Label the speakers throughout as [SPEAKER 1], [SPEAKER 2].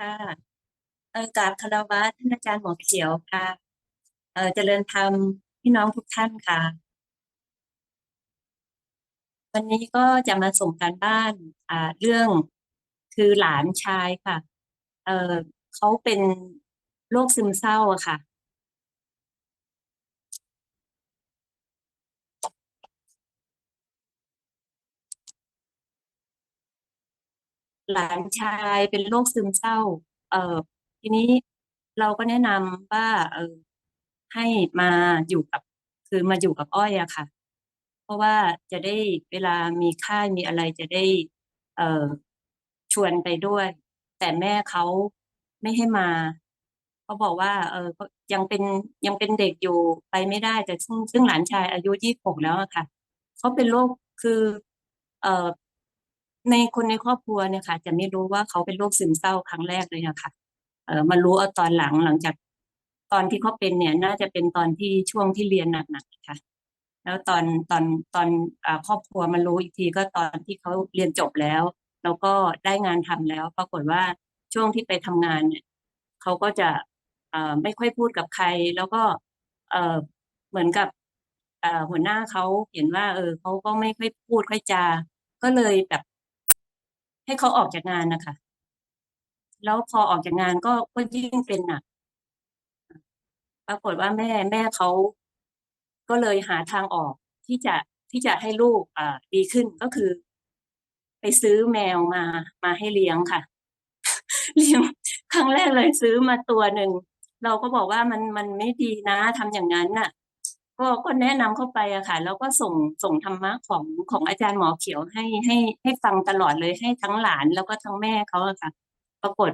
[SPEAKER 1] ค่ะเออกราบคารวะท่านอาจารย์หมอเขียวค่ะ เออเจริญธรรมพี่น้องทุกท่านค่ะ วันนี้ก็จะมาส่งการบ้านอ่าเรื่องคือหลานชายค่ะ เออเขาเป็นโรคซึมเศร้าอะค่ะ หลานชายเป็นโรคซึมเศร้า เออทีนี้เราก็แนะนำว่า เออให้มาอยู่กับ คือมาอยู่กับอ้อยอะค่ะ เพราะว่าจะได้เวลามีค่ายมีอะไรจะได้ เออชวนไปด้วย แต่แม่เขาไม่ให้มาเขาบอกว่า เออยังเป็นยังเป็นเด็กอยู่ไปไม่ได้แต่ซึ่งซึ่งหลานชายอายุยี่สิบหกแล้วอะค่ะเขาเป็นโรคคือ เออ ในคนในครอบครัวเนี่ยค่ะ จะไม่รู้ว่าเขาเป็นโรคซึมเศร้าครั้งแรกเลยอะค่ะเออมารู้เอาตอนหลังหลังจาก ตอนที่เขาเป็นเนี่ย น่าจะเป็นตอนที่ช่วงที่เรียนหนักๆค่ะ แล้วตอนตอนตอนอาครอบครัวมารู้อีกทีก็ตอนที่เขาเรียนจบแล้ว แล้วก็ได้งานทำแล้ว ปรากฏว่าช่วงที่ไปทำงานเนี่ยเขาก็จะเอ่อไม่ค่อยพูดกับใคร แล้วก็เอ่อเหมือนกับเอ่อหัวหน้าเขาเห็นว่า เออเขาก็ไม่ค่อยพูดค่อยจา ก็เลยแบบ ให้เขาออกจากงานนะคะ แล้วพอออกจากงานก็ก็ยิ่งเป็นหนัก ปรากฏว่าแม่แม่เขาก็เลยหาทางออกที่จะที่จะให้ลูกอ่าดีขึ้นก็คือ ไปซื้อแมวมามาให้เลี้ยงค่ะ เลี้ยงครั้งแรกเลยซื้อมาตัวหนึ่ง เราก็บอกว่ามันมันไม่ดีนะทำอย่างนั้นน่ะ ก็ก็แนะนำเข้าไปอะค่ะ แล้วก็ส่งส่งธรรมะของของอาจารย์หมอเขียวให้ให้ให้ฟังตลอดเลยให้ทั้งหลานแล้วก็ทั้งแม่เขาอะค่ะ ปรากฏ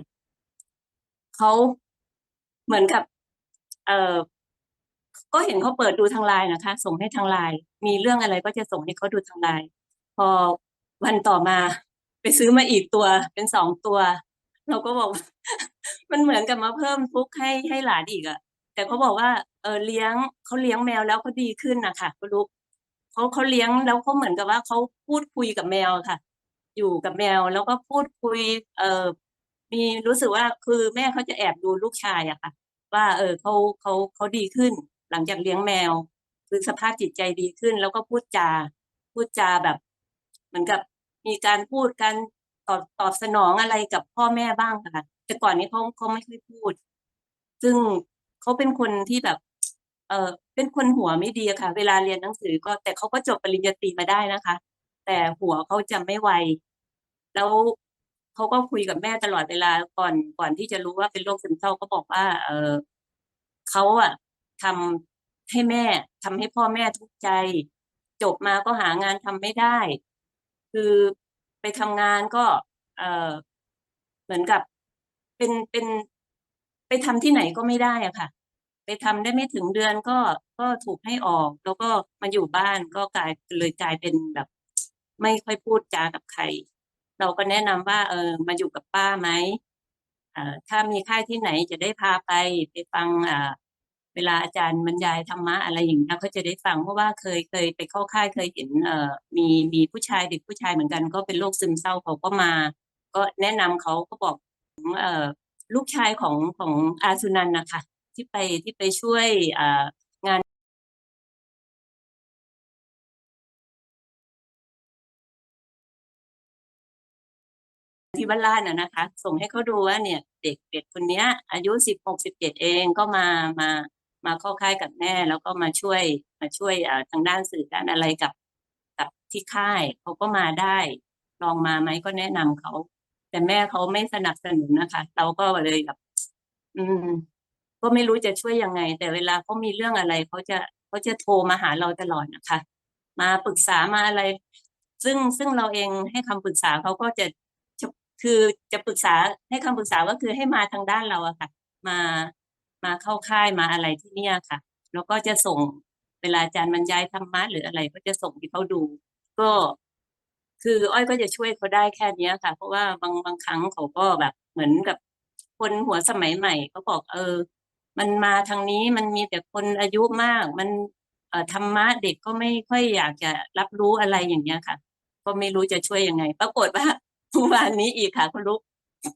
[SPEAKER 1] เขาเหมือนกับ เออก็เห็นเขาเปิดดูทางไลน์นะคะ ส่งให้ทางไลน์มีเรื่องอะไรก็จะส่งให้เขาดูทางไลน์พอวันต่อมา ไปซื้อมาอีกตัวเป็นสองตัว เราก็บอก มันเหมือนกับมาเพิ่มทุกข์ให้ให้หลานอีกอะ แต่เขาบอกว่าเออเลี้ยงเขาเลี้ยงแมวแล้วเขาดีขึ้นนะคะคุณลูกเขาเขาเลี้ยงแล้วเขาเหมือนกับว่าเขาพูดคุยกับแมวค่ะ อยู่กับแมวแล้วก็พูดคุย เออมีรู้สึกว่าคือแม่เขาจะแอบดูลูกชายอะค่ะ ว่า เออเขาเขาเขาดีขึ้น หลังจากเลี้ยงแมว คือสภาพจิตใจดีขึ้น แล้วก็พูดจา พูดจาแบบ เหมือนกับมีการพูดการตอบตอบสนองอะไรกับพ่อแม่บ้างค่ะ แต่ก่อนนี้เขาเขาไม่ค่อยพูด ซึ่ง เขาเป็นคนที่แบบ เออเป็นคนหัวไม่ดีค่ะ เวลาเรียนหนังสือก็แต่เขาก็จบปริญญาตรีมาได้นะคะ แต่หัวเขาจะไม่ไวแล้วเขาก็คุยกับแม่ตลอดเวลาก่อนก่อนที่จะรู้ว่าเป็นโรคซึมเศร้าเขาบอกว่า เออเขาอะทำให้แม่ทำให้พ่อแม่ทุกข์ใจ จบมาก็หางานทำไม่ได้ คือไปทำงานก็ เออเหมือนกับเป็นเป็นไปทำที่ไหนก็ไม่ได้อะค่ะ ไปทำได้ไม่ถึงเดือนก็ก็ถูกให้ออก แล้วก็มาอยู่บ้านก็กลายเลยกลายเป็นแบบ ไม่ค่อยพูดจากับใคร เราก็แนะนำว่า เออมาอยู่กับป้าไหมถ้ามีค่ายที่ไหนจะได้พาไปไปฟังเวลาอาจารย์บรรยายธรรมะอะไรอย่างเงี้ยก็จะได้ฟังเพราะว่าเคยเคยไปเข้าค่ายเคยเห็นเอมีมีผู้ชายเด็กผู้ชายเหมือนกัน ก็เป็นโรคซึมเศร้าเขาก็มา ก็แนะนำเขาก็บอกเอลูกชายของของอาสุนันนะคะ ที่ไปที่ไปช่วยงานที่บ้านลาน่ะนะคะ ส่งให้เขาดูว่าเนี่ยเด็กเด็กคนนี้อายุสิบหกสิบเจ็ดเองก็มามามาเข้าค่ายกับแม่แล้วก็มาช่วยมาช่วยทางด้านสื่อด้านอะไรกับกับที่ค่ายเขาก็มาได้ ลองมาไหมก็แนะนำเขา แต่แม่เขาไม่สนับสนุนนะคะ เราก็เลยแบบอืม ก็ไม่รู้จะช่วยยังไง แต่เวลาเขามีเรื่องอะไรเขาจะเขาจะโทรมาหาเราตลอดนะคะ มาปรึกษามาอะไร ซึ่งซึ่งเราเองให้คำปรึกษาเขาก็จะคือจะปรึกษาให้คำปรึกษาก็คือให้มาทางด้านเราอะค่ะ มามาเข้าค่ายมาอะไรที่เนี่ยค่ะ แล้วก็จะส่งเวลาอาจารย์บรรยายธรรมะหรืออะไร ก็จะส่งให้เขาดู ก็ คืออ้อยก็จะช่วยเขาได้แค่เนี้ยค่ะ เพราะว่าบางบางครั้งเขาก็แบบเหมือนกับคนหัวสมัยใหม่เขาบอกเออ มันมาทางนี้มันมีแต่คนอายุมาก มันธรรมะเด็กก็ไม่ค่อยอยากจะรับรู้อะไรอย่างเงี้ยค่ะ ก็ไม่รู้จะช่วยยังไง ปรากฏว่าเมื่อวานนี้อีกค่ะคุณลูก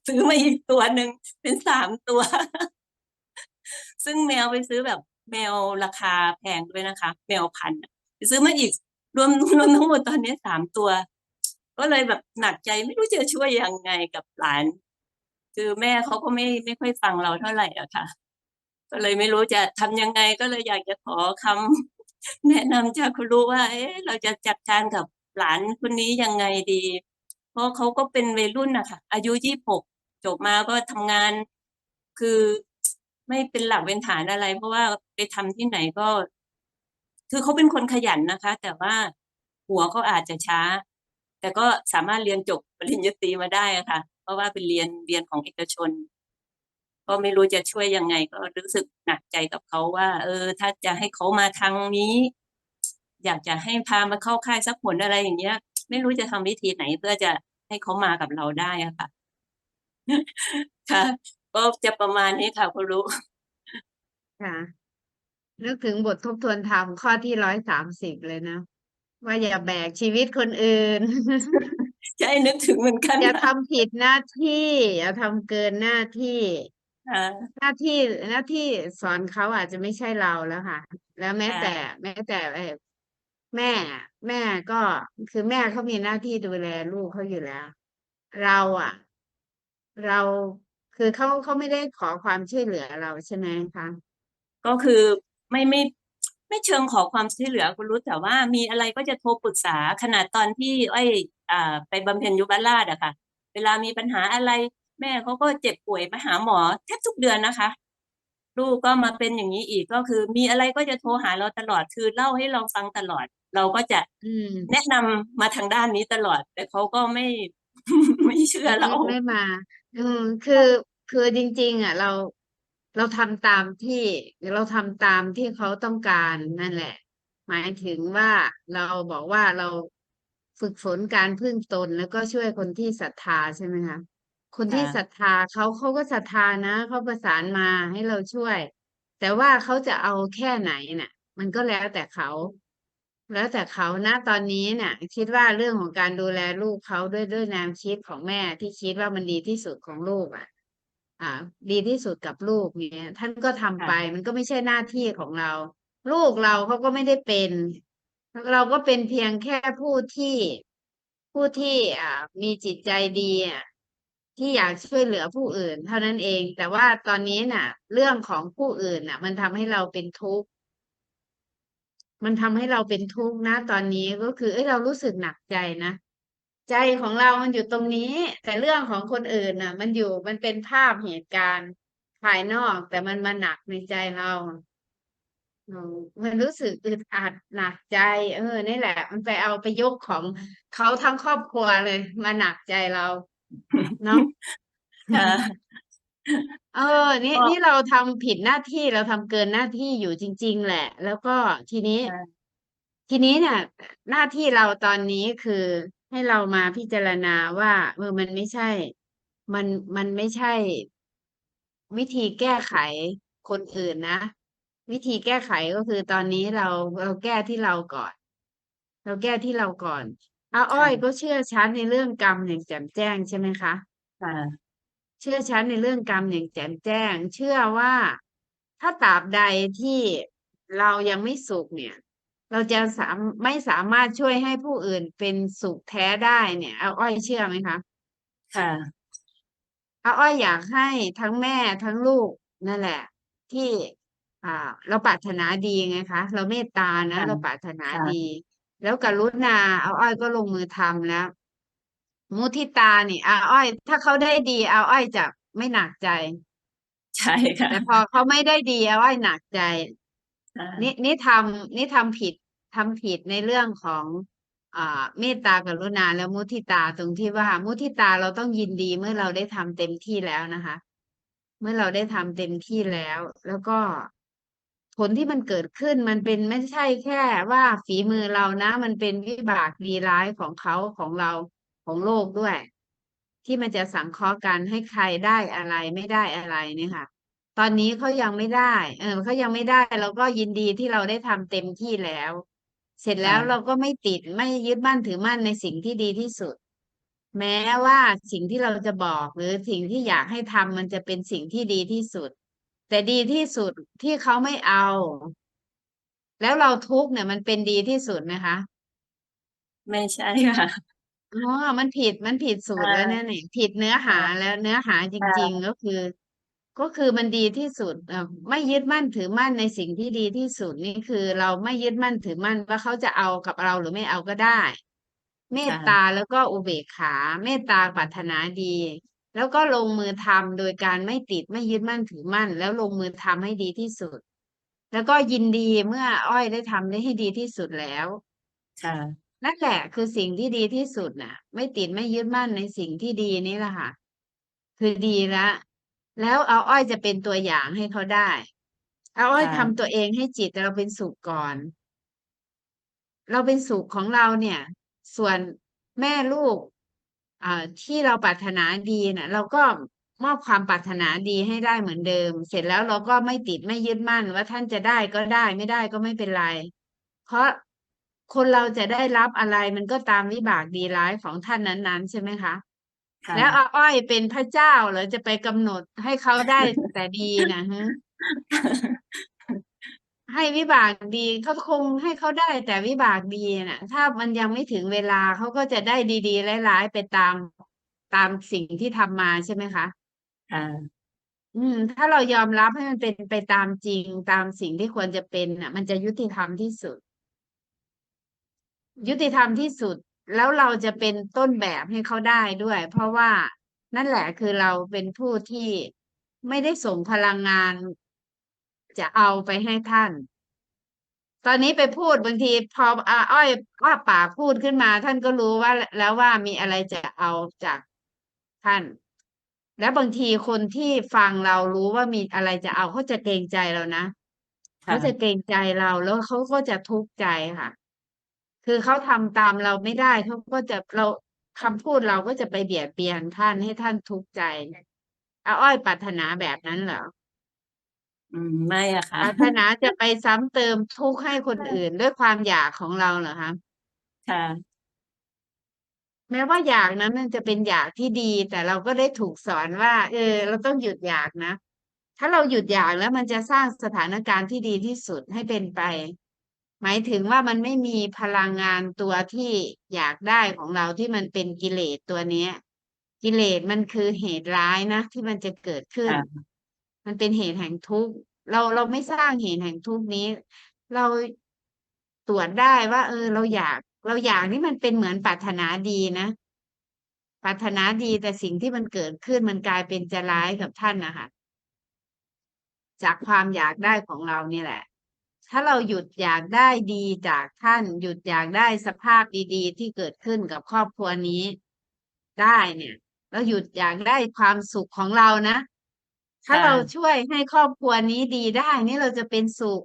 [SPEAKER 1] ซื้อมาอีกตัวหนึ่งเป็นสามตัว ซึ่งแมวไปซื้อแบบแมวราคาแพงด้วยนะคะ แมวพันไปซื้อมาอีกรวมรวมทั้งหมดตอนนี้สามตัว ก็เลยแบบหนักใจไม่รู้จะช่วยยังไงกับหลาน คือแม่เขาก็ไม่ไม่ค่อยฟังเราเท่าไหร่อะค่ะ ก็เลยไม่รู้จะทำยังไงก็เลยอยากจะขอคำแนะนำจากคุณรู้ว่า เอ๊ะเราจะจัดการกับหลานคนนี้ยังไงดี เพราะเขาก็เป็นวัยรุ่นนะคะอายุยี่หกจบมาก็ทำงาน คือไม่เป็นหลักเป็นฐานอะไร เพราะว่าไปทำที่ไหนก็ คือเขาเป็นคนขยันนะคะ แต่ว่าหัวเขาอาจจะช้า แต่ก็สามารถเรียนจบปริญญาตรีมาได้ะค่ะ เพราะว่าเป็นเรียนเรียนของเอกชน ก็ไม่รู้จะช่วยยังไง ก็รู้สึกหนักใจกับเขาว่า เออ ถ้าจะให้เขามาทางนี้ อยากจะให้พามาเข้าค่ายสักผลอะไรอย่างเงี้ย ไม่รู้จะทำวิธีไหนเพื่อจะให้เขามากับเราได้อะค่ะ ค่ะ ก็จะประมาณนี้ค่ะคุณรู้
[SPEAKER 2] ค่ะนึกถึงบททบทวนธรรมข้อที่ร้อยสามสิบเลยนะ ว่าอย่าแบกชีวิตคนอื่น
[SPEAKER 1] ใช่นึกถึงเหมือนกัน
[SPEAKER 2] อย่า
[SPEAKER 1] ค่ะ
[SPEAKER 2] ทำผิดหน้าที่ อย่าทำเกินหน้าที่
[SPEAKER 1] ค่ะ
[SPEAKER 2] หน้าที่หน้าที่สอนเขาอาจจะไม่ใช่เราแล้วค่ะ แล้วแม้
[SPEAKER 1] ค่ะ
[SPEAKER 2] แต่ แม้แต่เอ่อแม่อะแม่ก็คือแม่เขามีหน้าที่ดูแลลูกเขาอยู่แล้ว เราอะ เราคือเขาเขาไม่ได้ขอความช่วยเหลือเราใช่ไหมคะ
[SPEAKER 1] ก็คือไม่ไม่ไม่เชิงขอความช่วยเหลือคุณรู้แต่ว่ามีอะไรก็จะโทรปรึกษาขนาดตอนที่อ้อยอ่าไปบำเพ็ญยุบราชอะค่ะ เวลามีปัญหาอะไร แม่เขาก็เจ็บป่วยมาหาหมอแทบทุกเดือนนะคะ ลูกก็มาเป็นอย่างนี้อีกก็คือ มีอะไรก็จะโทรหาเราตลอดคือเล่าให้เราฟังตลอด เราก็จะ
[SPEAKER 2] อืม
[SPEAKER 1] แนะนำมาทางด้านนี้ตลอด แต่เขาก็ไม่ไม่เชื่อเรา
[SPEAKER 2] ไม่ไม่มา อืมคือคือจริง ๆ อะ เราเราทำตามที่เราทำตามที่เขาต้องการนั่นแหละ หมายถึงว่าเราบอกว่าเราฝึกฝนการพึ่งตนแล้วก็ช่วยคนที่ศรัทธาใช่ไหมคะ คนที่
[SPEAKER 1] ค่ะ
[SPEAKER 2] ศรัทธาเขา เขาก็ศรัทธานะ เขาประสานมาให้เราช่วย แต่ว่าเขาจะเอาแค่ไหนน่ะ มันก็แล้วแต่เขา แล้วแต่เขานะตอนนี้เนี่ยคิดว่าเรื่องของการดูแลลูกเขาด้วย ด้วยแนวคิดของแม่ที่คิดว่ามันดีที่สุดของลูกอะอ่า ดีที่สุดกับลูกเนี่ยท่านก็ทำ
[SPEAKER 1] ค่ะ
[SPEAKER 2] ไปมันก็ไม่ใช่หน้าที่ของเรา ลูกเราเขาก็ไม่ได้เป็น เราก็เป็นเพียงแค่ผู้ที่ ผู้ที่ อ่า มีจิตใจดีอะ ที่อยากช่วยเหลือผู้อื่น เท่านั้นเอง แต่ว่าตอนนี้น่ะ เรื่องของผู้อื่นน่ะ มันทำให้เราเป็นทุกข์มันทำให้เราเป็นทุกข์นะ ตอนนี้ก็คือ เอ้ยเรารู้สึกหนักใจนะใจของเรามันอยู่ตรงนี้ แต่เรื่องของคนอื่นน่ะ มันอยู่มันเป็นภาพเหตุการณ์ภายนอก แต่มันมาหนักในใจเรามมันรู้สึกอึดอัดหนักใจ เออนี่แหละ มันไปเอาไปยกของเขาทั้งครอบครัวเลย มาหนักใจเรา เนาะ
[SPEAKER 1] ค่ะ
[SPEAKER 2] เออ นี่
[SPEAKER 1] ก็
[SPEAKER 2] นี่เราทำผิดหน้าที่เราทำเกินหน้าที่อยู่จริง ๆ แหละ แล้วก็ทีนี้
[SPEAKER 1] ค่ะ
[SPEAKER 2] ทีนี้เนี่ย หน้าที่เราตอนนี้คือให้เรามาพิจารณาว่าเออมันไม่ใช่ มันมันไม่ใช่ วิธีแก้ไขคนอื่นนะ วิธีแก้ไขก็คือตอนนี้เราเราแก้ที่เราก่อน เราแก้ที่เราก่อน อาอ้อยก็เชื่อชัดในเรื่องกรรมอย่างแจ่มแจ้งใช่ไหมคะ
[SPEAKER 1] ค่ะ
[SPEAKER 2] เชื่อชัดในเรื่องกรรมอย่างแจ่มแจ้ง เชื่อว่าถ้าตราบใดที่เรายังไม่สุขเนี่ย เราจะสามไม่สามารถช่วยให้ผู้อื่นเป็นสุขแท้ได้เนี่ยอาอ้อยเชื่อไหมคะ
[SPEAKER 1] ค่ะ
[SPEAKER 2] อาอ้อยอยากให้ทั้งแม่ทั้งลูกนั่นแหละ ที่ อ่า เราปรารถนาดีไงคะ เราเมตตานะ
[SPEAKER 1] ค่ะ
[SPEAKER 2] เราปรารถนา
[SPEAKER 1] ค่ะ
[SPEAKER 2] ดี แล้วกรุณาอาอ้อยก็ลงมือทำแล้ว มุทิตานี่อาอ้อย ถ้าเขาได้ดีอาอ้อยจะไม่หนักใจ
[SPEAKER 1] ใช่ค่ะ
[SPEAKER 2] แต่พอเขาไม่ได้ดีอาอ้อยหนักใจ
[SPEAKER 1] ค่ะ
[SPEAKER 2] นี่นี่ทำนี่ทำผิดทำผิดในเรื่องของอ่าเมตตากรุณาและมุทิตาตรงที่ว่า มุทิตาเราต้องยินดีเมื่อเราได้ทำเต็มที่แล้วนะคะ เมื่อเราได้ทำเต็มที่แล้ว แล้วก็ ผลที่มันเกิดขึ้นมันเป็นไม่ใช่แค่ว่าฝีมือเรานะ มันเป็นวิบากดีร้ายของเขาของเราของโลกด้วย ที่มันจะสังเคราะห์กันให้ใครได้อะไรไม่ได้อะไรเนี่ยค่ะ ตอนนี้เขายังไม่ได้ เออเขายังไม่ได้เราก็ยินดีที่เราได้ทำเต็มที่แล้ว เสร็จแล้ว
[SPEAKER 1] ค่ะ
[SPEAKER 2] เราก็ไม่ติดไม่ยึดมั่นถือมั่นในสิ่งที่ดีที่สุด แม้ว่าสิ่งที่เราจะบอกหรือสิ่งที่อยากให้ทำมันจะเป็นสิ่งที่ดีที่สุด แต่ดีที่สุดที่เขาไม่เอา แล้วเราทุกข์เนี่ย มันเป็นดีที่สุดไหมคะ
[SPEAKER 1] ไม่ใช่ค่ะ
[SPEAKER 2] อ๋อมันผิดมันผิดสูตร
[SPEAKER 1] อ่า
[SPEAKER 2] แล้วเนี่ยนี่ผิดเนื้อหา
[SPEAKER 1] ค่ะ
[SPEAKER 2] แล้วเนื้อหาจ
[SPEAKER 1] ค่ะ
[SPEAKER 2] ริง ๆ ก็คือ ก็คือมันดีที่สุดเอ่อไม่ยึดมั่นถือมั่นในสิ่งที่ดีที่สุดนี่คือเราไม่ยึดมั่นถือมั่นว่าเขาจะเอากับเราหรือไม่เอาก็ได้ เมต
[SPEAKER 1] ค่ะ
[SPEAKER 2] ตาแล้วก็อุเบกขา เมตตาปรารถนาดี แล้วก็ลงมือทำโดยการไม่ติดไม่ยึดมั่นถือมั่น แล้วลงมือทำให้ดีที่สุด แล้วก็ยินดีเมื่ออ้อยได้ทำได้ให้ดีที่สุดแล้ว
[SPEAKER 1] ค่ะ
[SPEAKER 2] นั่นแหละคือสิ่งที่ดีที่สุดน่ะ ไม่ติดไม่ยึดมั่นในสิ่งที่ดีนี่แหละค่ะ คือดีละแล้วเอาอ้อยจะเป็นตัวอย่างให้เขาได้ เอาอ้อย
[SPEAKER 1] ค่ะ
[SPEAKER 2] ทำตัวเองให้จิตเราเป็นสุขก่อน เราเป็นสุขของเราเนี่ย ส่วนแม่ลูก อ่าที่เราปรารถนาดีน่ะเราก็มอบความปรารถนาดีให้ได้เหมือนเดิม เสร็จแล้วเราก็ไม่ติดไม่ยึดมั่นว่าท่านจะได้ก็ได้ไม่ได้ก็ไม่เป็นไร เพราะคนเราจะได้รับอะไรมันก็ตามวิบากดีร้ายของท่านนั้นๆ ใช่ไหมคะ
[SPEAKER 1] ค่ะ
[SPEAKER 2] แล้วอาอ้อยเป็นพระเจ้าเหรอจะไปกำหนดให้เขาได้แต่ดีนะฮะ ให้วิบากดีเขาคงให้เขาได้แต่วิบากดีน่ะ ถ้ามันยังไม่ถึงเวลาเขาก็จะได้ดีๆร้ายๆไปตามตามสิ่งที่ทำมาใช่ไหมคะ
[SPEAKER 1] ค่ะ
[SPEAKER 2] อืม ถ้าเรายอมรับให้มันเป็นไปตามจริงตามสิ่งที่ควรจะเป็นน่ะ มันจะยุติธรรมที่สุด ยุติธรรมที่สุด แล้วเราจะเป็นต้นแบบให้เขาได้ด้วย เพราะว่านั่นแหละคือเราเป็นผู้ที่ไม่ได้ส่งพลังงาน จะเอาไปให้ท่าน ตอนนี้ไปพูดบางทีพออาอ้อยว่าป่ากพูดขึ้นมา ท่านก็รู้ว่า แล้วว่ามีอะไรจะเอาจากท่าน แล้วบางทีคนที่ฟังเรารู้ว่ามีอะไรจะเอาเขาจะเกรงใจเรานะ
[SPEAKER 1] ค่ะ
[SPEAKER 2] เขาจะเกรงใจเราแล้วเขาก็จะทุกข์ใจค่ะ คือเขาทำตามเราไม่ได้เขาก็จะเราคำพูดเราก็จะไปเบียดเบียนท่านให้ท่านทุกข์ใจอาอ้อยปรารถนาแบบนั้นเหรอ
[SPEAKER 1] อืมไม่อะค่ะ
[SPEAKER 2] ปรารถนาจะไปซ้ำเติมทุกข์ให้คนอื่น ด้วยความอยากของเราเหรอคะ
[SPEAKER 1] ค่ะ
[SPEAKER 2] แม้ว่าอยากนั้นมันจะเป็นอยากที่ดี แต่เราก็ได้ถูกสอนว่า เออ เราต้องหยุดอยากนะ ถ้าเราหยุดอยากแล้วมันจะสร้างสถานการณ์ที่ดีที่สุดให้เป็นไป หมายถึงว่ามันไม่มีพลังงานตัวที่อยากได้ของเราที่มันเป็นกิเลสตัวเนี้ย กิเลสมันคือเหตุร้ายนะที่มันจะเกิดขึ้น
[SPEAKER 1] ค่ะ
[SPEAKER 2] มันเป็นเหตุแห่งทุกข์เราเราไม่สร้างเหตุแห่งทุกข์นี้ เราตรวจได้ว่า เออ เราอยาก เราอยากนี่มันเป็นเหมือนปรารถนาดีนะปรารถนาดีแต่สิ่งที่มันเกิดขึ้นมันกลายเป็นจะร้ายกับท่านนะคะจากความอยากได้ของเรานี่แหละ ถ้าเราหยุดอยากได้ดีจากท่าน หยุดอยากได้สภาพดีๆ ที่เกิดขึ้นกับครอบครัวนี้ ได้เนี่ยเราหยุดอยากได้ความสุขของเรานะ ถ้า
[SPEAKER 1] ค่ะ
[SPEAKER 2] เราช่วยให้ครอบครัวนี้ดีได้ นี่เราจะเป็นสุข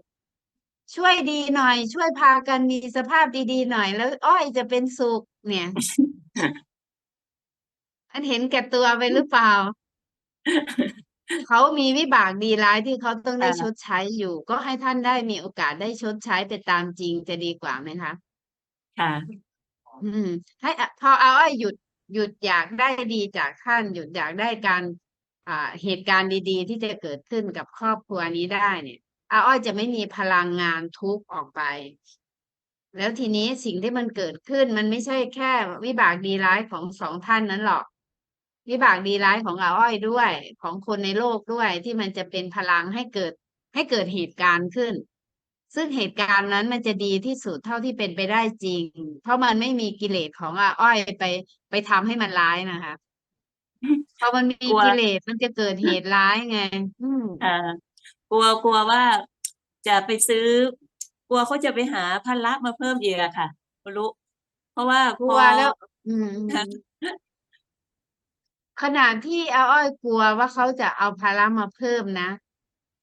[SPEAKER 2] ช่วยดีหน่อย ช่วยพากันมีสภาพดีๆหน่อย แล้ว อ้อยจะเป็นสุข เนี่ย อันเห็นแก่ตัวไปหรือเปล่า เขามีวิบากดีร้ายที่เขาต้องได้
[SPEAKER 1] ค่ะ
[SPEAKER 2] ชดใช้อยู่ ก็ให้ท่านได้มีโอกาสได้ชดใช้ไปตามจริงจะดีกว่าไหมคะ
[SPEAKER 1] ค่ะ
[SPEAKER 2] อืม ให้อะพอเอาไอ้หยุดหยุดอยากได้ดีจากท่าน หยุดอยากได้การอ่า เหตุการณ์ดีๆ ที่จะเกิดขึ้นกับครอบครัวนี้ได้เนี่ยอาอ้อยจะไม่มีพลังงานทุกข์ออกไป แล้วทีนี้สิ่งที่มันเกิดขึ้นมันไม่ใช่แค่ วิบากดีร้ายของสองท่านนั้นหรอก วิบากดีร้ายของอาอ้อยด้วย ของคนในโลกด้วยที่มันจะเป็นพลังให้เกิดให้เกิดเหตุการณ์ขึ้น ซึ่งเหตุการณ์นั้นมันจะดีที่สุดเท่าที่เป็นไปได้จริง เพราะมันไม่มีกิเลสของอาอ้อยไปไปทำให้มันร้ายนะคะ พอมันมี
[SPEAKER 1] กลัว
[SPEAKER 2] กิเลสมันจะเกิดเหตุร้ายไง อืม
[SPEAKER 1] ค่ะกลัวกลัวว่าจะไปซื้อ กลัวเขาจะไปหาภาระมาเพิ่มอีกอะค่ะคุณรู้ เพราะว่ากพ
[SPEAKER 2] ลั
[SPEAKER 1] อ
[SPEAKER 2] วแล้วอืมอืมขนาดที่อาอ้อยกลัวว่าเขาจะเอาภาระมาเพิ่มนะ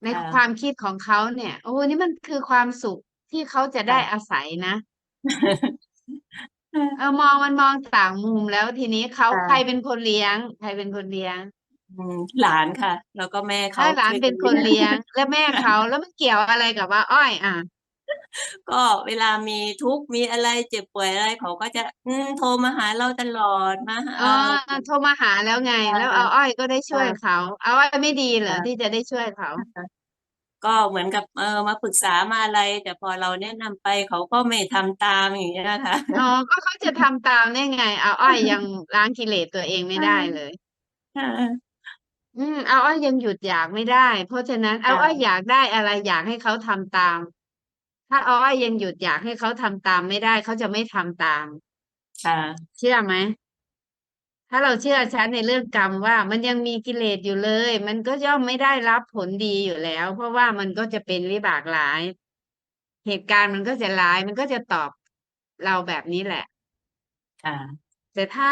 [SPEAKER 2] ใน
[SPEAKER 1] ค่ะ
[SPEAKER 2] ความคิดของเขาเนี่ย โอ้นี่มันคือความสุขที่เขาจะได้อาศัยนะ เออมองมันมองต่างมุมแล้วทีนี้เขา
[SPEAKER 1] ค่ะ
[SPEAKER 2] ใครเป็นคนเลี้ยง ใครเป็นคนเลี้ยง
[SPEAKER 1] อืมหลานค่ะ แล้วก็แม่เขา
[SPEAKER 2] ถ้าหลาน
[SPEAKER 1] ช่วย
[SPEAKER 2] เป็น
[SPEAKER 1] กั
[SPEAKER 2] คนเลี้ยง
[SPEAKER 1] ยง
[SPEAKER 2] และแม่เขาแล้วมันเกี่ยวอะไรกับว่า อ้อย อะ
[SPEAKER 1] ก็เวลามีทุกข์มีอะไรเจ็บป่วยอะไรเขาก็จะ อืมโทรมาหาเราตลอดมาหา
[SPEAKER 2] อ๋อ
[SPEAKER 1] เรา
[SPEAKER 2] โทรมาหาแล้วไง
[SPEAKER 1] ค่ะ
[SPEAKER 2] แล้วอาอ้อยก็ได้ช่วย
[SPEAKER 1] ค่ะ
[SPEAKER 2] เขาอาอ้อยไม่ดีเหรอ
[SPEAKER 1] ค่ะ
[SPEAKER 2] ที่จะได้ช่วยเขา?
[SPEAKER 1] ก็เหมือนกับเออมาปรึกษามาอะไร แต่พอเราแนะนำไปเขาก็ไม่ทำตามอย่างเงี้ยค่ะ
[SPEAKER 2] อ๋อก็เขาจะทำตามได้ไงอาอ้อยยังล้างกิเลสตัวเองไม่ได้เลย
[SPEAKER 1] ค่ะ
[SPEAKER 2] อืมอาอ้อยยังหยุดอยากไม่ได้ เพราะฉะนั้น
[SPEAKER 1] ค่
[SPEAKER 2] อาอ้อยะอยากได้อะไรอยากให้เขาทำตาม ถ้าอาอ้อยยังหยุดอยากให้เขาทำตามไม่ได้เขาจะไม่ทำตาม
[SPEAKER 1] ค่ะ
[SPEAKER 2] เชื่อไหม? ถ้าเราเชื่อชัดในเรื่องกรรมว่า มันยังมีกิเลสอยู่เลย มันก็ย่อมไม่ได้รับผลดีอยู่แล้ว เพราะว่ามันก็จะเป็นวิบากร้าย เหตุการณ์มันก็จะร้าย มันก็จะตอบเราแบบนี้แหละ
[SPEAKER 1] ค่ะ
[SPEAKER 2] แต่ถ้า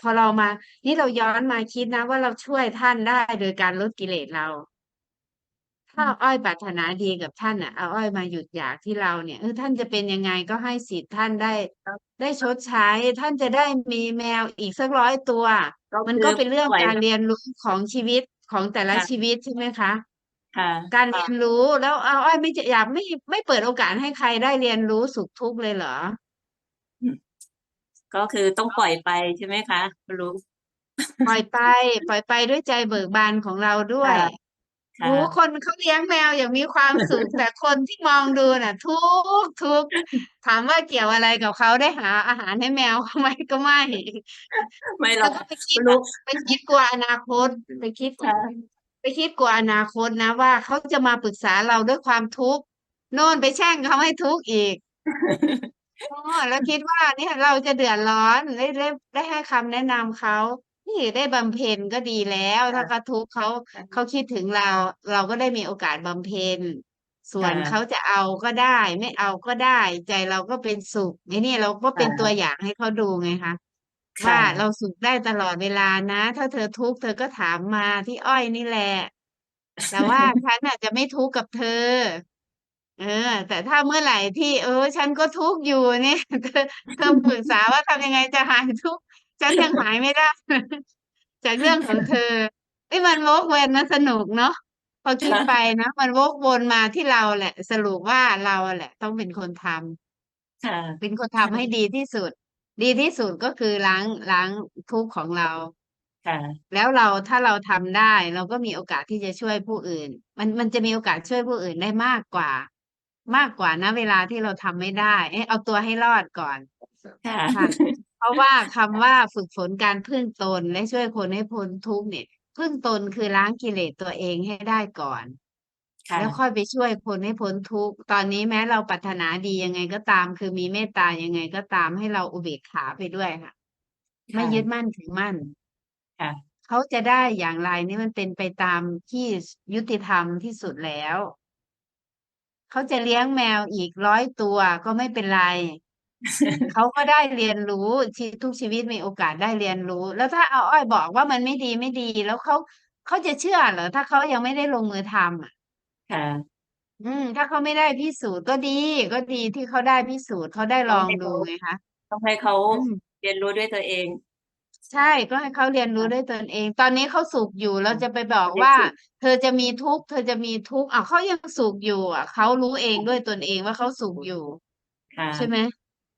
[SPEAKER 2] พอเรามา นี่เราย้อนมาคิดนะ ว่าเราช่วยท่านได้โดยการลดกิเลสเรา ถ้าอาอ้อยปรารถนาดีกับท่านน่ะอาอ้อยมาหยุดอยากที่เราเนี่ยเออท่านจะเป็นยังไงก็ให้สิทธิ์ท่านได้
[SPEAKER 1] ครับ
[SPEAKER 2] ได้ชดใช้ ท่านจะได้มีแมวอีกสัก100ตัว
[SPEAKER 1] ก็
[SPEAKER 2] มัน
[SPEAKER 1] คื
[SPEAKER 2] ก็
[SPEAKER 1] อ
[SPEAKER 2] เป็นเรื่อง
[SPEAKER 1] ปล่อย
[SPEAKER 2] การ
[SPEAKER 1] ให้
[SPEAKER 2] เรียนรู้ของชีวิตของแต่ละ
[SPEAKER 1] ค่ะ
[SPEAKER 2] ชีวิตใช่ไหมคะ?
[SPEAKER 1] ค่ะ
[SPEAKER 2] การเรียนรู้แล้วอาอ้อยไม่จะอยากไม่ไม่เปิดโอกาสให้ใครได้เรียนรู้สุขทุกข์เลยเหรอ?
[SPEAKER 1] อืมก็คือต้องปล่อยไปใช่ไหมคะคุณลุง?
[SPEAKER 2] ปล่อยไป ปล่อยไปด้วยใจเบิกบานของเราด้ว
[SPEAKER 1] ค่
[SPEAKER 2] ยะ
[SPEAKER 1] ค่
[SPEAKER 2] โอ้โฮะคนเขาเลี้ยงแมวอย่างมีความสุข แต่คนที่มองดูน่ะ ทุกข์ทุกข์ถามว่าเกี่ยวอะไรกับเขาได้หาอาหารให้แมวเขาไหมก็ไม่
[SPEAKER 1] ไม่หร
[SPEAKER 2] แล้
[SPEAKER 1] อ
[SPEAKER 2] ว
[SPEAKER 1] ก
[SPEAKER 2] ก็ไปคิ
[SPEAKER 1] คุ
[SPEAKER 2] ด
[SPEAKER 1] ณลุ
[SPEAKER 2] อะ
[SPEAKER 1] ง
[SPEAKER 2] ไปคิดกลัวอนาคต ไปคิด
[SPEAKER 1] ค่ะ
[SPEAKER 2] ไปคิดกลัวอนาคตนะว่าเขาจะมาปรึกษาเราด้วยความทุกข์โน่นไปแช่งเขาให้ทุกข์อีกเออแล้วคิดว่าเนี่ยเราจะเดือดร้อนได้ได้ได้ให้คำแนะนำเขา นี่ได้บำเพ็ญก็ดีแล้ว
[SPEAKER 1] ค่
[SPEAKER 2] ถ้าะเขาทุกข์เขา
[SPEAKER 1] ค่ะ
[SPEAKER 2] เขาคิดถึงเรา เราก็ได้มีโอกาสบำเพ็ญ ส่ว
[SPEAKER 1] ค่
[SPEAKER 2] นเขาะจะเอาก็ได้ ไม่เอาก็ได้ ใจเราก็เป็นสุขไอ้นี่เราก็
[SPEAKER 1] ค
[SPEAKER 2] เป็่นตัวะอย่างให้เขาดูไงคะ
[SPEAKER 1] ค
[SPEAKER 2] ว่า่เราะสุขได้ตลอดเวลานะ ถ้าเธอทุกข์เธอก็ถามมาที่อ้อยนี่แหละ แต่ว่าฉันน่ะจะไม่ทุกข์กับเธอ เออ แต่ถ้าเมื่อไหร่ที่ เออ ฉันก็ทุกข์อยู่เนี่ย เธอเธอปรึกษาว่าทำยังไงจะหายทุกข์ ฉันยังหายไม่ได้ จากเรื่องของเธอเฮ้ยมันวกเวียนมันสนุกเนาะพอคิด
[SPEAKER 1] ค่ะ
[SPEAKER 2] ไปนะมันวกวนมาที่เราแหละ สรุปว่าเราอะแหละ ต้องเป็นคนทำ
[SPEAKER 1] ค่ะ
[SPEAKER 2] เป็นคน
[SPEAKER 1] ใช
[SPEAKER 2] ทำให้่ดีที่สุด ดีที่สุดก็คือล้างล้างทุกข์ของเรา
[SPEAKER 1] ค่ะ
[SPEAKER 2] แล้วเราถ้าเราทำได้ เราก็มีโอกาสที่จะช่วยผู้อื่น มันมันจะมีโอกาสช่วยผู้อื่นได้มากกว่า มากกว่าณเวลาที่เราทำไม่ได้ เอ๊ะเอาตัวให้รอดก่อน
[SPEAKER 1] ค่ะ
[SPEAKER 2] ค่ะ เพราะว่าคำว่าฝึกฝนการพึ่งตนและช่วยคนให้พ้นทุกข์เนี่ย พึ่งตนคือล้างกิเลสตัวเองให้ได้ก่อน
[SPEAKER 1] ค่
[SPEAKER 2] แล้วะค่อยไปช่วยคนให้พ้นทุกข์ตอนนี้แม้เราปรารถนาดียังไงก็ตาม คือมีเมตตายังไงก็ตามให้เราอุเบกขาไปด้วยค่ะ
[SPEAKER 1] ค
[SPEAKER 2] ไม่่ะยึดมั่นถือมั่น
[SPEAKER 1] ค่ะ
[SPEAKER 2] เขาจะได้อย่างไรนี่มันเป็นไปตามที่สยุติธรรมที่สุดแล้ว เขาจะเลี้ยงแมวอีก100ตัวก็ไม่เป็นไร เขาก็ได้เรียนรู้ชีทุกชีวิตมีโอกาสได้เรียนรู้ แล้วถ้าอาอ้อยบอกว่ามันไม่ดีๆแล้วเขาเขาจะเชื่อเหรอ ถ้าเขายังไม่ได้ลงมือทำอะ?
[SPEAKER 1] ค่ะ
[SPEAKER 2] อืม ถ้าเขาไม่ได้พิสูจน์ก็ดี ก็ดีที่เขาได้พิสูจน์เขาได้
[SPEAKER 1] ต
[SPEAKER 2] ล้
[SPEAKER 1] อ
[SPEAKER 2] อง
[SPEAKER 1] ให้
[SPEAKER 2] ด
[SPEAKER 1] เขูา
[SPEAKER 2] ไงคะ
[SPEAKER 1] ต้องให้เขา
[SPEAKER 2] อืม
[SPEAKER 1] เรียนรู้ด้วยตัวเอง
[SPEAKER 2] ใช่ก็ให้เขาเรียนรู้
[SPEAKER 1] ค่ะ
[SPEAKER 2] ด้วยตนเอง ตอนนี้เขาสุขอยู่เรา
[SPEAKER 1] ค่ะ
[SPEAKER 2] จะไปบอ
[SPEAKER 1] เข
[SPEAKER 2] กา
[SPEAKER 1] ได้
[SPEAKER 2] ว่า
[SPEAKER 1] ฝึก
[SPEAKER 2] เธอจะมีทุกข์เธอจะมีทุกข์อ้าวเขายังสุขอยู่อะเขารู้เอง
[SPEAKER 1] ค่ะ
[SPEAKER 2] ด้วยตนเองว่าเขาสุขอยู่
[SPEAKER 1] ค่ะ
[SPEAKER 2] ใช่ไหม?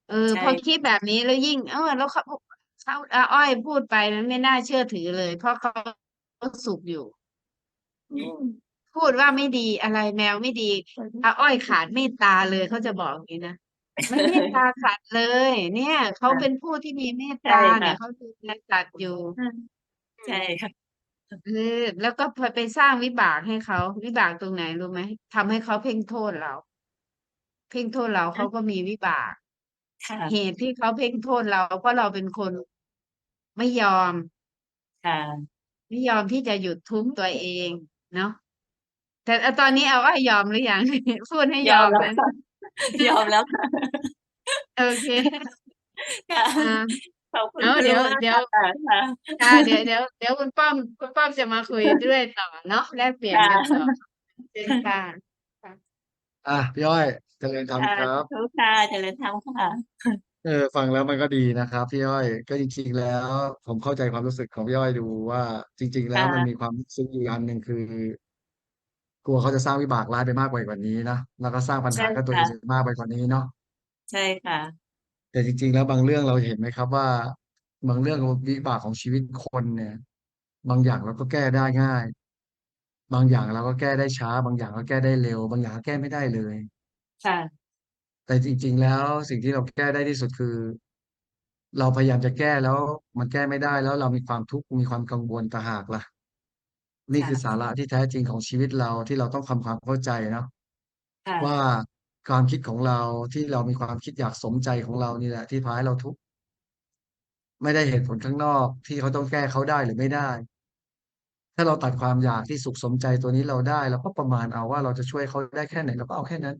[SPEAKER 2] เออ
[SPEAKER 1] ใช่
[SPEAKER 2] พอคิดแบบนี้แล้วยิ่ง เออ แล้วเขาพเขาอาอ้อยพูดไปมันไม่น่าเชื่อถือเลย เพราะเขาสุขอยู่ อืมพูดว่าไม่ดีอะไรแมวไม่ดีอาอ้อยขาดเมตตาเลยเขาจะบอกงี้นะไม่เมตตาสัตว์เลย เนี่ยเขา
[SPEAKER 1] ค่ะ
[SPEAKER 2] เป็นผู้ที่มีเมต
[SPEAKER 1] ใช่
[SPEAKER 2] ตา
[SPEAKER 1] ค
[SPEAKER 2] เนี่่ยะเขาดูแลสัตว์อยู่
[SPEAKER 1] เออ
[SPEAKER 2] อื
[SPEAKER 1] ใช่
[SPEAKER 2] ม
[SPEAKER 1] ค่ะค่ะ
[SPEAKER 2] เออแล้วก็พอไปสร้างวิบากให้เขาวิบากตรงไหนรู้ไหม?ทำให้เขาเพ่งโทษเรา เพ่งโทษเรา
[SPEAKER 1] อ
[SPEAKER 2] เขาาก็มีวิบาก
[SPEAKER 1] ค่
[SPEAKER 2] เหะตุที่เขาเพ่งโทษเราเพราะเราเป็นคนไม่ยอม
[SPEAKER 1] ค่ะ
[SPEAKER 2] ไม่ยอมที่จะหยุดทุกข์ตัวเองเนาะแต่อาตอนนี้อาอ้อยยอมหรือยัง?พูดให้ยอม
[SPEAKER 1] ยอมแล้
[SPEAKER 2] แล
[SPEAKER 1] ว้
[SPEAKER 2] ว
[SPEAKER 1] ค่ะยอมแล้วค่ะ
[SPEAKER 2] โอเค
[SPEAKER 1] ค่ะ
[SPEAKER 2] อา
[SPEAKER 1] ขอบคุ
[SPEAKER 2] เณนาะ
[SPEAKER 1] คุณ
[SPEAKER 2] เดี๋ยว
[SPEAKER 1] ลุงมาก
[SPEAKER 2] เดี๋ย
[SPEAKER 1] ค่
[SPEAKER 2] วะ
[SPEAKER 1] ค่ะ
[SPEAKER 2] ค่ะเดี๋ยวเดี๋ยวเดี๋ยวคุณป้อม คุณป้อมจะมาคุยด้วยต่อเนาะแลกเปลี่ย
[SPEAKER 1] ค
[SPEAKER 2] น่ะกันต่อเชิญค่ะ ค่ะ
[SPEAKER 3] อาพี่อ้อยเจริญธรรม
[SPEAKER 1] ค่ะ
[SPEAKER 3] ครั
[SPEAKER 1] สา
[SPEAKER 3] บ
[SPEAKER 1] ธุค่ะเจริญธรรมค่ะ
[SPEAKER 3] เออฟังแล้วมันก็ดีนะครับพี่อ้อยก็จริง ๆ แล้ว ผมเข้าใจความรู้สึกของพี่อ้อยดูว่า จริง ๆแคล้่วมันะมีความลึกซึ้งอยู่อันหนึ่งคือ กลัวเขาจะสร้างวิบากร้ายไปมากไปกว่านี้นะแล้วก็สร้างปัญ
[SPEAKER 1] ใช่
[SPEAKER 3] หากับตัวเอ
[SPEAKER 1] ค่ะ
[SPEAKER 3] งมากไปกว่านี้เนาะ
[SPEAKER 1] ใช่ค่ะ
[SPEAKER 3] แต่จริง ๆ แล้วบางเรื่องเราเห็นไหมครับว่า บางเรื่องวิบากของชีวิตคนเนี่ย บางอย่างเราก็แก้ได้ง่าย บางอย่างเราก็แก้ได้ช้า บางอย่างก็แก้ได้เร็ว บางอย่างก็แก้ไม่ได้เลย
[SPEAKER 1] ค่ะ
[SPEAKER 3] แต่จริง ๆ แล้วสิ่งที่เราแก้ได้ที่สุดคือ เราพยายามจะแก้แล้วมันแก้ไม่ได้แล้วเรามีความทุกข์มีความกังวลต่างหากล่ะ นี่
[SPEAKER 1] ค่ะ
[SPEAKER 3] คือสาระที่แท้จริงของชีวิตเราที่เราต้องทำความเข้าใจเนาะ
[SPEAKER 1] ค่ะ
[SPEAKER 3] ว่าความคิดของเราที่เรามีความคิดอยากสมใจของเรานี่แหละที่พาให้เราทุกข์ไม่ได้เหตุผลข้างนอกที่เขาต้องแก้เขาได้หรือไม่ได้ ถ้าเราตัดความอยากที่สุขสมใจตัวนี้เราได้เราก็ประมาณเอาว่าเราจะช่วยเขาได้แค่ไหนเราก็เอาแค่นั้น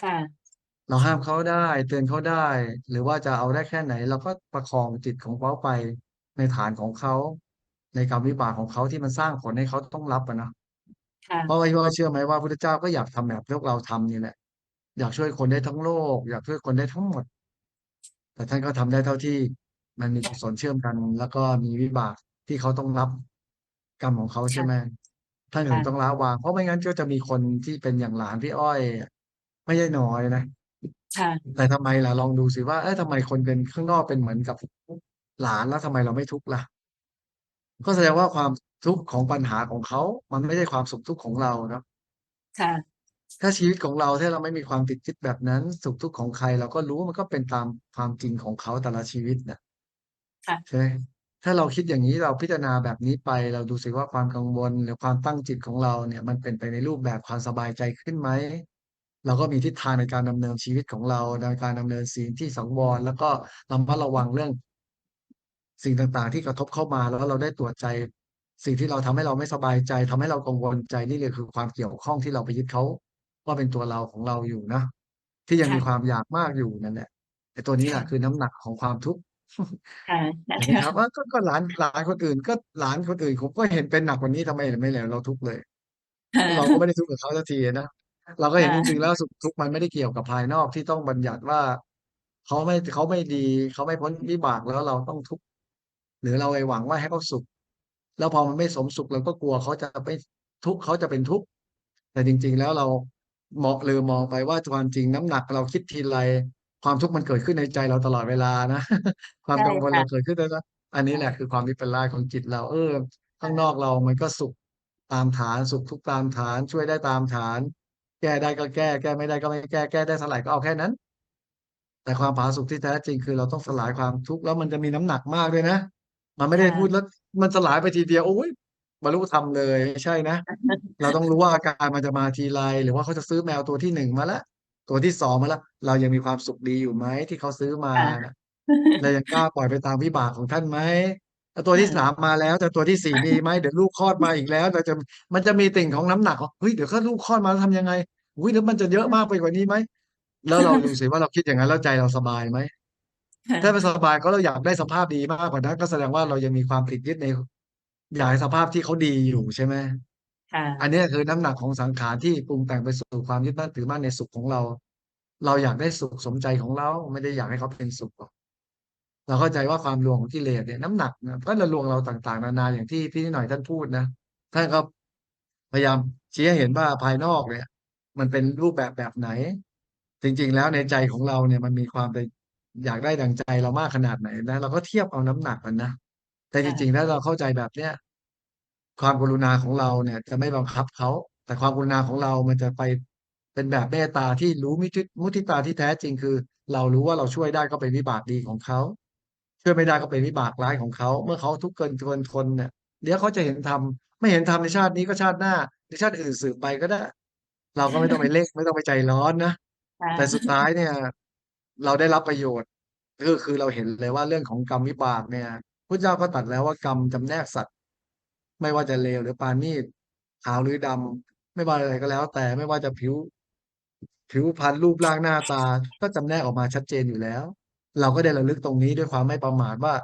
[SPEAKER 1] ค่ะ
[SPEAKER 3] เราห้ามเขาได้เตือนเขาได้ หรือว่าจะเอาได้แค่ไหน เราก็ประคองจิตของเขาไปในฐานของเขาในกรรมวิบากของเขาที่มันสร้างผลให้เขาต้องรับอะเนาะ
[SPEAKER 1] ค่ะ
[SPEAKER 3] เพราะว่าว่าเชื่อไหมว่าพระพุทธเจ้าก็อยากทำแบบพวกเราทำนี่แหละ อยากช่วยคนได้ทั้งโลก อยากช่วยคนได้ทั้งหมด แต่ท่านก็ทำได้เท่าที่มันมีกุศลเชื่อมกัน แล้วก็มีวิบากที่เขาต้องรับ กรรมของเขาใช่ไหม ท่านถึง
[SPEAKER 1] ค่ะ
[SPEAKER 3] ต้องละวาง เพราะไม่งั้นก็จะมีคนที่เป็นอย่างหลานพี่อ้อยไม่ใช่น้อยนะ
[SPEAKER 1] ค่ะ
[SPEAKER 3] แต่ทำไมล่ะ ลองดูสิว่า เอ้ยทำไมคนเป็น ข้างนอกเป็นเหมือนกับ หลาน แล้วทำไมเราไม่ทุกข์ล่ะ ก็แสดงว่า ความทุกข์ของปัญหาของเขา มันไม่ใช่ความสุขทุกข์ของเราเนาะ
[SPEAKER 1] ค่ะ
[SPEAKER 3] ถ้าชีวิตของเรา ถ้าเราไม่มีความติดยึดแบบนั้น สุขทุกข์ของใครเราก็รู้ว่ามันก็เป็นตามความจริงของเขาแต่ละชีวิตนะ
[SPEAKER 1] ค่ะ
[SPEAKER 3] ใช่ไหม ถ้าเราคิดอย่างนี้เราพิจารณาแบบนี้ไป เราดูสิว่าความกังวลหรือความตั้งจิตของเราเนี่ย มันเป็นไปในรูปแบบความสบายใจขึ้นไหมเราก็มีทิศทางในการดำเนินชีวิตของเราในการดำเนินศีลที่สังวรแล้วก็ระมัดระวังเรื่อง สิ่งต่างๆ ที่กระทบเข้ามาแล้วเราได้ตรวจใจ สิ่งที่เราทำให้เราไม่สบายใจทำให้เรากังวลใจนี่เลยคือความเกี่ยวข้องที่เราไปยึดเขาว่าเป็นตัวเราของเราอยู่นะที่ยังมี
[SPEAKER 1] ค
[SPEAKER 3] วามอยากมากอยู่นั่นแหละไอ้ตัวนี้แหละ
[SPEAKER 1] ค่ะ
[SPEAKER 3] คือน้ำหนักของความทุกข์
[SPEAKER 1] ค่ะ
[SPEAKER 3] เห็นไหมครับว่าก็ก็หลานหลานคนอื่น ก็หลานคนอื่นผมก็เห็นเป็นหนักกว่านี้ทำไมไม่แล้วเราทุกข์เลย เราก็ไม่ได้ทุกข์กับเขาสักทีนะเราก็เห็นจ
[SPEAKER 1] ค่ะ
[SPEAKER 3] ริงๆแล้วสุขทุกข์มันไม่ได้เกี่ยวกับภายนอกที่ต้องบัญญัติว่าเขาไม่เขาไม่ดีเขาไม่พ้นวิบากแล้วเราต้องทุกข์หรือเราไปหวังว่าให้เขาสุข แล้วพอมันไม่สมสุขเราก็กลัวเขาจะไปทุกข์เขาจะเป็นทุกข์แต่จริง ๆ แล้วเรามองเลยมองไปว่าความจริงน้ำหนักเราคิดทีไร ความทุกข์มันเกิดขึ้นในใจเราตลอดเวลานะ ความ
[SPEAKER 1] ใช่
[SPEAKER 3] กังวล
[SPEAKER 1] ค่ะ
[SPEAKER 3] เราเกิดขึ้นแล้วนะ อันนี้แหละคือความวิปลาสของจิตเรา เออข้างนอกเรามันก็สุขตามฐาน สุขทุกข์ตามฐาน ช่วยได้ตามฐาน แก้ได้ก็แก้ แก้ไม่ได้ก็ไม่แก้ แก้ได้เท่าไหร่ก็เอาแค่นั้น แต่ความผาสุกที่แท้จริง คือเราต้องสลายความทุกข์ แล้วมันจะมีน้ำหนักมากด้วยนะ มันไม่ได้
[SPEAKER 1] ค่ะ
[SPEAKER 3] พูดแล้ว มันสลายไปทีเดียว โอ้ยบรรลุธรรมเลย ไม่ใช่นะ เราต้องรู้ว่าอาการมันจะมาทีไร หรือว่าเขาจะซื้อแมวตัวที่หนึ่งมาแล้ว ตัวที่สองมาแล้ว เรายังมีความสุขดีอยู่ไหมที่เขาซื้อมา
[SPEAKER 1] ค่ะ
[SPEAKER 3] น่ะเรายังกล้าปล่อยไปตามวิบากของท่านไหมแล้วตัวที่สามมาแล้ว แต่ตัวที่สี่ดีไหมเดี๋ยวลูกคลอดมาอีกแล้วเราจะมันจะมีติ่งของน้ำหนักว่าเฮ้ยเดี๋ยวเขาลูกคลอดมาแล้วทำยังไงอุ้ยแล้วมันจะเยอะมากไปกว่านี้ไหมแล้วเราดูสิว่าเราคิดอย่างนั้นแล้วใจเราสบายไหมถ้าเป็นสบายก็เราอยากได้สภาพดีมากกว่านั้นก็แสดงว่าเรายังมีความติดยึดในอยากให้สภาพที่เขาดีอยู่ใช่ไหม
[SPEAKER 1] ค่ะ
[SPEAKER 3] อันเนี้ยคือน้ำหนักของสังขารที่ปรุงแต่งไปสู่ความยึดมั่นถือมั่นในสุขของเรา เราอยากได้สุขสมใจของเราไม่ได้อยากให้เขาเป็นสุขหรอกเราเข้าใจว่าความลวงของกิเลสเนี่ยน้ำหนักนะก็ละลวงเราต่างๆ นานาอย่างที่พี่นิดหน่อยท่านพูดนะท่านก็พยายามชี้ให้เห็นว่าภายนอกเนี่ย มันเป็นรูปแบบแบบไหน จริง ๆ แล้วในใจของเราเนี่ยมันมีความไปอยากได้ดังใจเรามากขนาดไหนนะเราก็เทียบเอาน้ำหนักมันนะแต่จริง ๆ แล้วเราเข้าใจแบบเนี้ย ความกรุณาของเราเนี่ยจะไม่บังคับเขาแต่ความกรุณาของเรามันจะไปเป็นแบบเมตตาที่รู้มิทิมุทิตาที่แท้จริงคือ เรารู้ว่าเราช่วยได้ก็เป็นวิบากดีของเขาช่วยไม่ได้ก็เป็นวิบากร้ายของเขา เมื่อเขาทุกข์เกินเกินทนเนี่ยเดี๋ยวเขาจะเห็นธรรมไม่เห็นธรรมในชาตินี้ก็ชาติหน้าในชาติอื่นสืบไปก็ได้ เราก็ไม่ต้องไปเล่กไม่ต้องไปใจร้อนนะ
[SPEAKER 1] ค่ะ
[SPEAKER 3] แต่สุดท้ายเนี่ย เราได้รับประโยชน์ก็คือเราเห็นเลยว่าเรื่องของกรรมวิบากเนี่ยพระเจ้าก็ตรัดแล้วว่ากรรมจำแนกสัตว์ ไม่ว่าจะเลวหรือปราณีตขาวหรือดำไม่ว่าอะไรก็แล้ว แต่ไม่ว่าจะผิว ผิวพรรณรูปร่างหน้าตา ก็จำแนกออกมาชัดเจนอยู่แล้ว เราก็ได้ระลึกตรงนี้ด้วยความไม่ประมาทว่า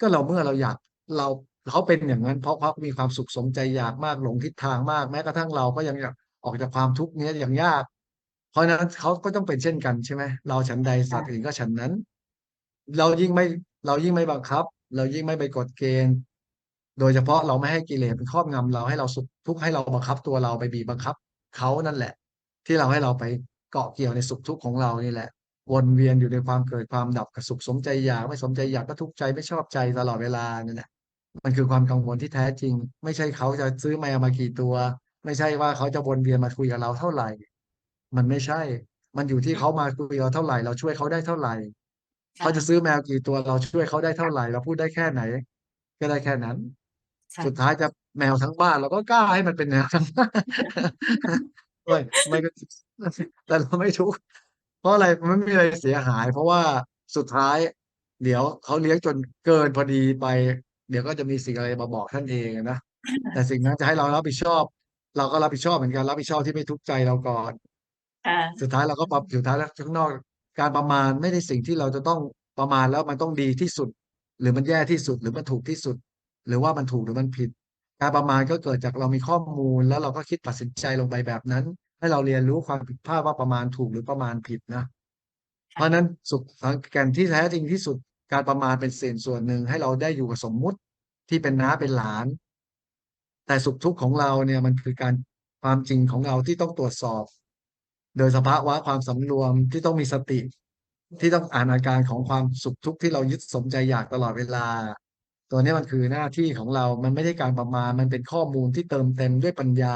[SPEAKER 3] ก็เราเมื่อเราอยากเราเขาเป็นอย่างนั้นเพราะเขามีความสุขสมใจอยากมากหลงทิศทางมากแม้กระทั่งเราก็ยังอยากออกจากความทุกข์นี้อย่างยาก เพราะฉะนั้นเขาก็ต้องเป็นเช่นกันใช่ไหมเราฉันใดสัตว์อื่นก็ฉันนั้น เรายิ่งไม่เรายิ่งไม่บังคับ เรายิ่งไม่ไปกดเกณฑ์ โดยเฉพาะเราไม่ให้กิเลสมันครอบงำเราให้เราสุขทุกข์ให้เราบังคับตัวเราไปบีบบังคับเขานั่นแหละ ที่เราให้เราไปเกาะเกี่ยวในสุขทุกข์ของเรานี่แหละ วนเวียนอยู่ในความเกิดความดับกับสุขสมใจอยากไม่สมใจอยากก็ทุกข์ใจไม่ชอบใจตลอดเวลานั่นแหละ มันคือความกังวลที่แท้จริง ไม่ใช่เขาจะซื้อแมวมากี่ตัว ไม่ใช่ว่าเขาจะวนเวียนมาคุยกับเราเท่าไหร่ มันไม่ใช่ มันอยู่ที่เขามาคุยกับเราเท่าไหร่ เราช่วยเขาได้เท่าไหร่เขาจะซื้อแมวกี่ตัวเราช่วยเขาได้เท่าไหร่ เราพูดได้แค่ไหน ก็ได้แค่นั้น
[SPEAKER 1] ค่ะ
[SPEAKER 3] สุดท้ายจะแมวทั้งบ้าน เราก็กล้าให้มันเป็นแมวทั้งบ้านไม่ไม่ก็ แต่เราไม่ทุกข์เพราะอะไรมันไม่มีอะไรเสียหาย เพราะว่าสุดท้าย เดี๋ยวเขาเลี้ยงจนเกินพอดีไป เดี๋ยวก็จะมีสิ่งอะไรมาบอกท่านเองนะ แต่สิ่งนั้นจะให้เรารับผิดชอบ เราก็รับผิดชอบเหมือนกันรับผิดชอบที่ไม่ทุกข์ใจเราก่อน
[SPEAKER 1] ค่ะ
[SPEAKER 3] สุดท้ายเราก็ปรับสุดท้ายแล้วข้างนอก การประมาณไม่ได้สิ่งที่เราจะต้องประมาณแล้วมันต้องดีที่สุด หรือมันแย่ที่สุดหรือมันถูกที่สุด หรือว่ามันถูกหรือมันผิด การประมาณก็เกิดจากเรามีข้อมูล แล้วเราก็คิดตัดสินใจลงไปแบบนั้น ให้เราเรียนรู้ความผิดพลาดว่าประมาณถูกหรือประมาณผิดนะ เพราะฉะนั้นสุขแก่นที่แท้จริงที่สุดการประมาณเป็นส่วนส่วนหนึ่งให้เราได้อยู่กับสมมุติที่เป็นน้าเป็นหลาน แต่สุขทุกข์ของเราเนี่ยมันคือการความจริงของเราที่ต้องตรวจสอบ โดยสภาวะความสำรวมที่ต้องมีสติ ที่ต้องอ่านอาการของความสุขทุกข์ที่เรายึดสมใจอยากตลอดเวลา ตัวนี้มันคือหน้าที่ของเรา มันไม่ได้การประมาณ มันเป็นข้อมูลที่เติมเต็มด้วยปัญญา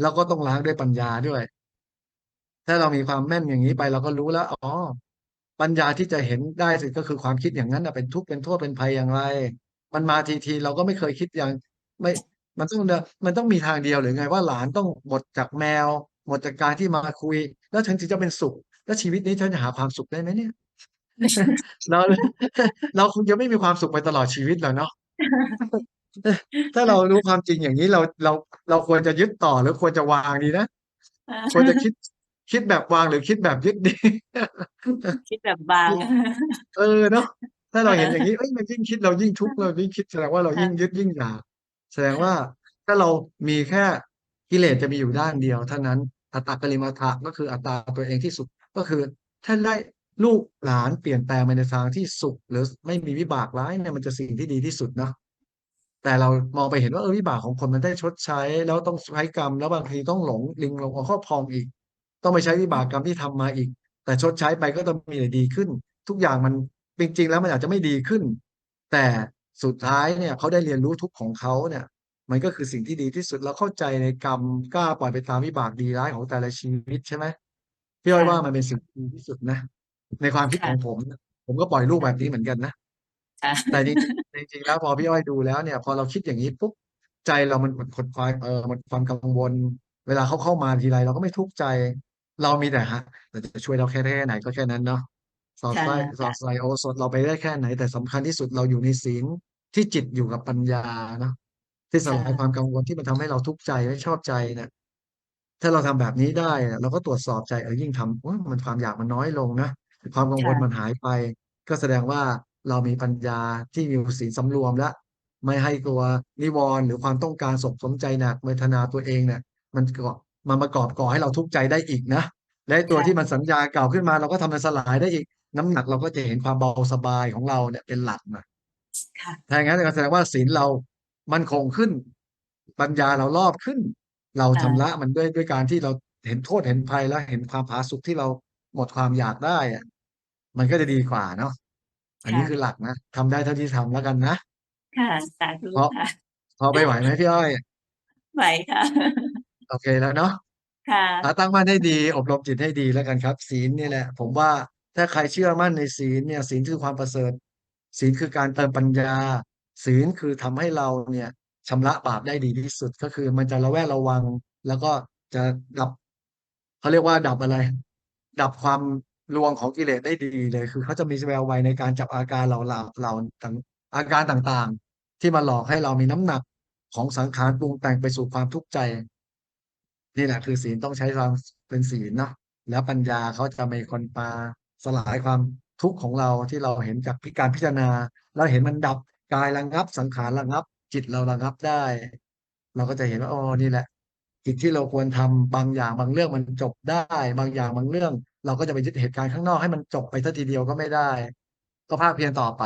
[SPEAKER 3] แล้วก็ต้องล้างด้วยปัญญาด้วย ถ้าเรามีความแม่นอย่างนี้ไปเราก็รู้แล้ว อ๋อ ปัญญาที่จะเห็นได้สิก็คือความคิดอย่างนั้นเป็นทุกข์เป็นโทษเป็นภัยอย่างไร มันมาทีทีเราก็ไม่เคยคิดอย่างไม่ มันต้องเดินมันต้องมีทางเดียวหรือไงว่าหลานต้องหมดจากแมว หมดจากการที่มาคุย แล้วฉันถึงจะเป็นสุข แล้วชีวิตนี้ฉันจะหาความสุขได้ไหมเนี่ย เราเราคงจะไม่มีความสุขไปตลอดชีวิตแล้วเนาะถ้าเรารู้ความจริงอย่างนี้เราเราเราควรจะยึดต่อหรือควรจะวางดีนะควรจะคิดคิดแบบวางหรือคิดแบบยึดดี
[SPEAKER 1] คิดแบบบาง
[SPEAKER 3] เออเนาะถ้าเราเห็นอย่างนี้เอ้ยมันยิ่งคิดเรายิ่งทุกข์เรายิ่งคิดแสดงว่าเรายิ่งยึดยิ่งอยากแสดงว่าถ้าเรามีแค่กิเลสจะมีอยู่ด้านเดียวเท่านั้นอัตตากริมาทะก็คืออัตตาตัวเองที่สุดก็คือ ถ้าได้ ลูกหลานเปลี่ยนแปลงไปในทางที่สุข หรือไม่มีวิบากร้ายเนี่ยมันจะสิ่งที่ดีที่สุดเนาะแต่เรามองไปเห็นว่าเออวิบากของคนมันได้ชดใช้ แล้วต้องใช้กรรม แล้วบางทีต้องหลงลิงหลงเอาครอบครองอีก ต้องไปใช้วิบากกรรมที่ทำมาอีก แต่ชดใช้ไปก็ต้องมีแต่ดีขึ้น ทุกอย่างมันจริงๆแล้วมันอาจจะไม่ดีขึ้น แต่สุดท้ายเนี่ยเขาได้เรียนรู้ทุกของเขาเนี่ย มันก็คือสิ่งที่ดีที่สุดเราเข้าใจในกรรมกล้าปล่อยไปตามวิบากดีร้ายของแต่ละชีวิตใช่ไหมพี่อ้อยว่ามันเป็นสิ่งที่ดีที่สุดนะ ในความคิด
[SPEAKER 1] ค่ะ
[SPEAKER 3] ของผมนะผมก็ปล่อยลูกแบบนี้เหมือนกันนะ
[SPEAKER 1] ค่ะ
[SPEAKER 3] แต่จริงจริงๆแล้วพอพี่อ้อยดูแล้วเนี่ย พอเราคิดอย่างนี้ปุ๊บใจเรามันหมดความเออหมดความกังวล เวลาเขาเข้ามาทีไรเราก็ไม่ทุกข์ใจ เรามีแต่ฮะแต่จะช่วยเราแค่แค่ไหนก็แค่นั้นเนาะสอด
[SPEAKER 1] ค่ะ
[SPEAKER 3] ไส้สอดใส่โอสถเราไปได้แค่ไหน แต่สำคัญที่สุดเราอยู่ในศีลที่จิตอยู่กับปัญญาเนาะที่สลาย
[SPEAKER 1] ค่ะ
[SPEAKER 3] ความกังวลที่มันทำให้เราทุกข์ใจไม่ชอบใจเนี่ยถ้าเราทำแบบนี้ได้อะเราก็ตรวจสอบใจเออยิ่งทำอุ๊ยมันความอยากมันน้อยลงนะ ความกังวล
[SPEAKER 1] ค่ะ
[SPEAKER 3] มันหายไป ก็แสดงว่าเรามีปัญญาที่มีศีลสำรวมและไม่ให้ตัวนิวรณ์ หรือความต้องการสมสมใจหนัก เวทนาตัวเองเนี่ย มันก่อมันประกอบก่อให้เราทุกข์ใจได้อีกนะ และตัว
[SPEAKER 1] ค่ะ
[SPEAKER 3] ที่มันสัญญาเก่าขึ้นมา เราก็ทำมันสลายได้อีก น้ำหนักเราก็จะเห็นความเบาสบายของเราเนี่ยเป็นหลักนะ
[SPEAKER 1] ค่ะ
[SPEAKER 3] ถ้าอย่างนั้นก็แสดงว่าศีลเรามั่นคงขึ้น ปัญญาเรารอบขึ้น เรา
[SPEAKER 1] ค่ะ
[SPEAKER 3] ชำระมันด้วย ด้วยการที่เราเห็นโทษ เห็นภัย แล้วเห็นความผาสุกที่เราหมดความอยากได้อะ มันก็จะดีกว่าเนาะ อันนี้
[SPEAKER 1] ค่ะ
[SPEAKER 3] คือหลักนะ ทำได้เท่าที่ทำแล้วกันนะ
[SPEAKER 1] ค่ะ สาธุ
[SPEAKER 3] เพราะ
[SPEAKER 1] ค่ะ
[SPEAKER 3] พอไปไหวไหมพี่อ้อย
[SPEAKER 1] ไหวค่ะ
[SPEAKER 3] โอเคแล้วเนาะ
[SPEAKER 1] ค่ะ
[SPEAKER 3] อะตั้งมั่นให้ดี อบรมจิตให้ดีแล้วกันครับ ศีลนี่แหละ ผมว่าถ้าใครเชื่อมั่นในศีลเนี่ย ศีลคือความประเสริฐ ศีลคือการเติมปัญญา ศีลคือทำให้เราเนี่ยชำระบาปได้ดีที่สุด ก็คือมันจะระแวดระวัง แล้วก็จะดับ เขาเรียกว่าดับอะไร ดับความ ลวงของกิเลสได้ดีเลย คือเขาจะมีแววไวในการจับอาการเหล่าเหล่าเหล่าต่างอาการต่างๆ ที่มาหลอกให้เรามีน้ำหนักของสังขารปรุงแต่งไปสู่ความทุกข์ใจ นี่แหละคือศีลต้องใช้ความเป็นศีลเนาะแล้วปัญญาเขาจะเป็นคนปาสลายความทุกข์ของเราที่เราเห็นจากพิการพิจารณาแล้วเห็นมันดับกายระงับ สังขารระงับ จิตเราระงับได้ เราก็จะเห็นว่าอ๋อนี่แหละกิจที่เราควรทำบางอย่างบางเรื่องมันจบได้ บางอย่างบางเรื่อง เราก็จะไปยึดเหตุการณ์ข้างนอกให้มันจบไปสักทีเดียวก็ไม่ได้ ก็ภาคเพียรต่อไป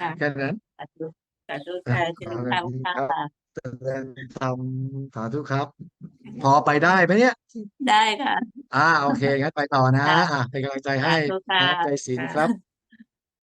[SPEAKER 1] ค่ะ
[SPEAKER 3] แค่นั้น
[SPEAKER 1] สาธุสาธุค่ะเจริญธรรมค่ะ
[SPEAKER 3] เจริญธรรมสาธุครับ พอไปได้ไหมเนี่ย
[SPEAKER 1] ได้ค่ะ
[SPEAKER 3] อ่า โอเคงั้นไปต่อนะ
[SPEAKER 1] ค่ะ
[SPEAKER 3] อะเป็นกำลังใจให้
[SPEAKER 1] สาธุค่ะ
[SPEAKER 3] นะใจศีล
[SPEAKER 1] ค่ะ
[SPEAKER 3] ครับ